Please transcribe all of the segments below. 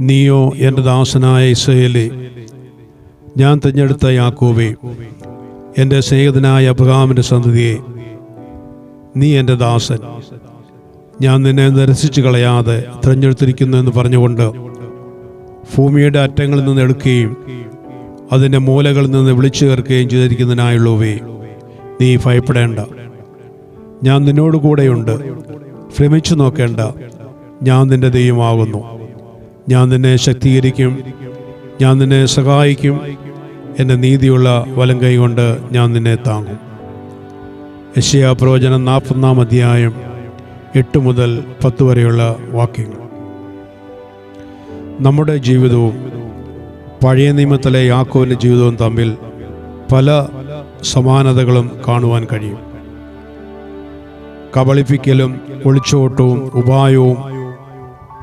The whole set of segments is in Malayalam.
നീയോ എന്റെ ദാസനായ ഇസ്രയേലേ ഞാൻ തിരഞ്ഞെടുത്ത യാക്കോബേ എന്റെ സ്നേഹിതനായ അബ്രഹാമിന്റെ സന്തതിയെ നീ എന്റെ ദാസൻ. ഞാൻ നിന്നെ നിരസിച്ചു കളയാതെ തിരഞ്ഞെടുത്തിരിക്കുന്നു എന്ന് പറഞ്ഞുകൊണ്ട് ഭൂമിയുടെ അറ്റങ്ങളിൽ നിന്ന് എടുക്കുകയും അതിന്റെ മൂലകളിൽ നിന്ന് വിളിച്ചു ചേർക്കുകയും ചെയ്തിരിക്കുന്നതിനായുള്ളവേ നീ ഭയപ്പെടേണ്ട. ഞാൻ നിന്നോടുകൂടെയുണ്ട്. ഭ്രമിച്ചു നോക്കേണ്ട. ഞാൻ നിന്റെ ദൈവമാകുന്നു. ഞാൻ നിന്നെ ശക്തീകരിക്കും. ഞാൻ നിന്നെ സഹായിക്കും. എന്റെ നീതിയുള്ള വലം കൈ കൊണ്ട് ഞാൻ നിന്നെ താങ്ങും. യശയാ പ്രവചനം നാൽപ്പത്തൊന്നാം അധ്യായം എട്ട് മുതൽ പത്ത് വരെയുള്ള വാക്യങ്ങൾ. നമ്മുടെ ജീവിതവും പഴയ നിയമത്തിലെ യാക്കോവിന്റെ ജീവിതവും തമ്മിൽ പല സമാനതകളും കാണുവാൻ കഴിയും. കബളിപ്പിക്കലും ഒളിച്ചോട്ടവും ഉപായവും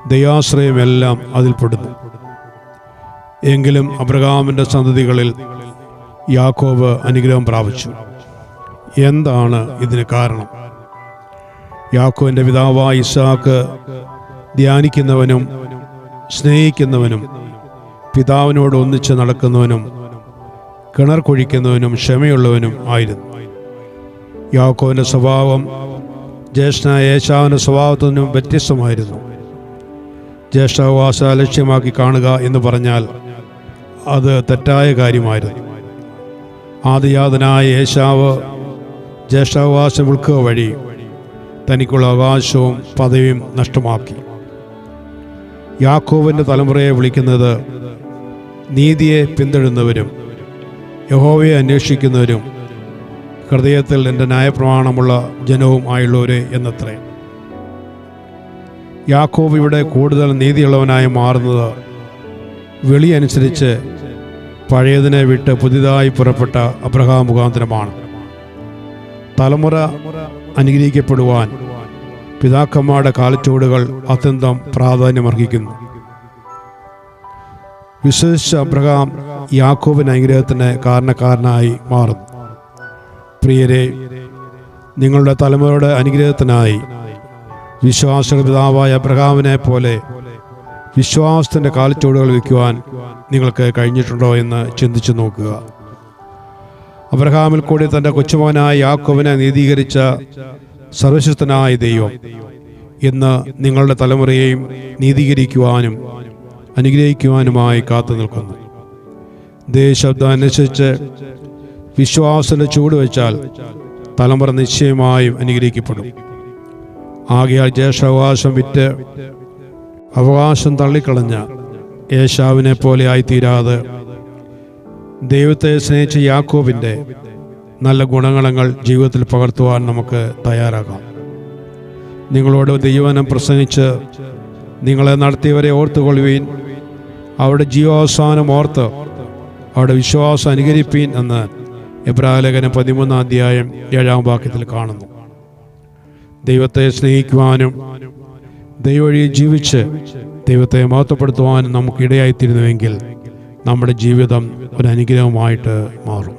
ദയാശ്രയമെല്ലാം അതിൽപ്പെടുന്നു എങ്കിലും അബ്രഹാമിന്റെ സന്തതികളിൽ യാക്കോബ് അനുഗ്രഹം പ്രാപിച്ചു. എന്താണ് ഇതിന് കാരണം? യാക്കോവിന്റെ പിതാവായ ഇസാക്ക് ധ്യാനിക്കുന്നവനും സ്നേഹിക്കുന്നവനും പിതാവിനോട് ഒന്നിച്ച് നടക്കുന്നവനും കിണർ കുഴിക്കുന്നവനും ക്ഷമയുള്ളവനും ആയിരുന്നു. യാക്കോവിന്റെ സ്വഭാവം ജ്യേഷ്ഠനായ യേശാവിന്റെ സ്വഭാവത്തിൽ നിന്നും വ്യത്യസ്തമായിരുന്നു. ജ്യേഷ്ഠാവാസ ലക്ഷ്യമാക്കി കാണുക എന്ന് പറഞ്ഞാൽ അത് തെറ്റായ കാര്യമായിരുന്നു. ആദിയാതനായ യേശാവ് ജ്യേഷ്ഠാവാസം വിൽക്കുക വഴി തനിക്കുള്ള അവകാശവും പദവിയും നഷ്ടമാക്കി. യാക്കോവിന്റെ തലമുറയെ വിളിക്കുന്നത് നീതിയെ പിന്തുടരുന്നവരും യഹോവയെ അന്വേഷിക്കുന്നവരും ഹൃദയത്തിൽ എന്റെ ന്യായപ്രമാണമുള്ള ജനവും ആയുള്ളവരെ എന്നത്രേ. യാക്കോബ് ഇവിടെ കൂടുതൽ നീതിയുള്ളവനായി മാറുന്നത് വെളിയനുസരിച്ച് പഴയതിനെ വിട്ട് പുതിയതായി പുറപ്പെട്ട അബ്രഹാം മുഖാന്തരമാണ്. തലമുറ അനുഗ്രഹിക്കപ്പെടുവാൻ പിതാക്കന്മാരുടെ കാലച്ചുവടുകൾ അത്യന്തം പ്രാധാന്യമർഹിക്കുന്നു. വിശ്വസിച്ച അബ്രഹാം യാക്കോബിന് അനുഗ്രഹത്തിന് കാരണക്കാരനായി മാറുന്നു. പ്രിയരെ നിങ്ങളുടെ തലമുറയുടെ അനുഗ്രഹത്തിനായി വിശ്വാസ പിതാവായ അബ്രഹാമിനെ പോലെ വിശ്വാസത്തിന്റെ കാൽച്ചോടുകൾ വയ്ക്കുവാൻ നിങ്ങൾക്ക് കഴിഞ്ഞിട്ടുണ്ടോ എന്ന് ചിന്തിച്ചു നോക്കുക. അബ്രഹാമിൽ കൂടി തന്റെ കൊച്ചുമോനായ യാക്കോവിനെ നീതീകരിച്ച സർവശക്തനായ ദൈവം ഇന്ന് നിങ്ങളുടെ തലമുറയെയും നീതീകരിക്കുവാനും അനുഗ്രഹിക്കുവാനുമായി കാത്തു നിൽക്കുന്നു. ദേശബ്ദം അനുസരിച്ച് വിശ്വാസത്തിന്റെ ചൂട് വെച്ചാൽ തലമുറ നിശ്ചയമായും അനുഗ്രഹിക്കപ്പെടും. ആകയാൽ ജ്യേഷ്ഠാവകാശം വിറ്റ് അവകാശം തള്ളിക്കളഞ്ഞ യേശാവിനെ പോലെ ആയിത്തീരാതെ ദൈവത്തെ സ്നേഹിച്ച യാക്കോബിന്റെ നല്ല ഗുണഗണങ്ങൾ ജീവിതത്തിൽ പകർത്തുവാൻ നമുക്ക് തയ്യാറാകാം. നിങ്ങളോട് ദൈവനം പ്രസംഗിച്ച് നിങ്ങളെ നടത്തിയവരെ ഓർത്തുകൊള്ളുവീൻ. അവരുടെ ജീവാവസാനം ഓർത്ത് അവരുടെ വിശ്വാസം അനുകരിപ്പീൻ എന്ന് എബ്രാലേഖനം പതിമൂന്നാം അധ്യായം ഏഴാം വാക്യത്തിൽ കാണുന്നു. ദൈവത്തെ സ്നേഹിക്കുവാനും ദൈവവഴി ജീവിച്ച് ദൈവത്തെ മഹത്വപ്പെടുത്തുവാനും നമുക്ക് ഇടയായിത്തീരുന്നുവെങ്കിൽ നമ്മുടെ ജീവിതം ഒരു അനുഗ്രഹമായിട്ട് മാറും.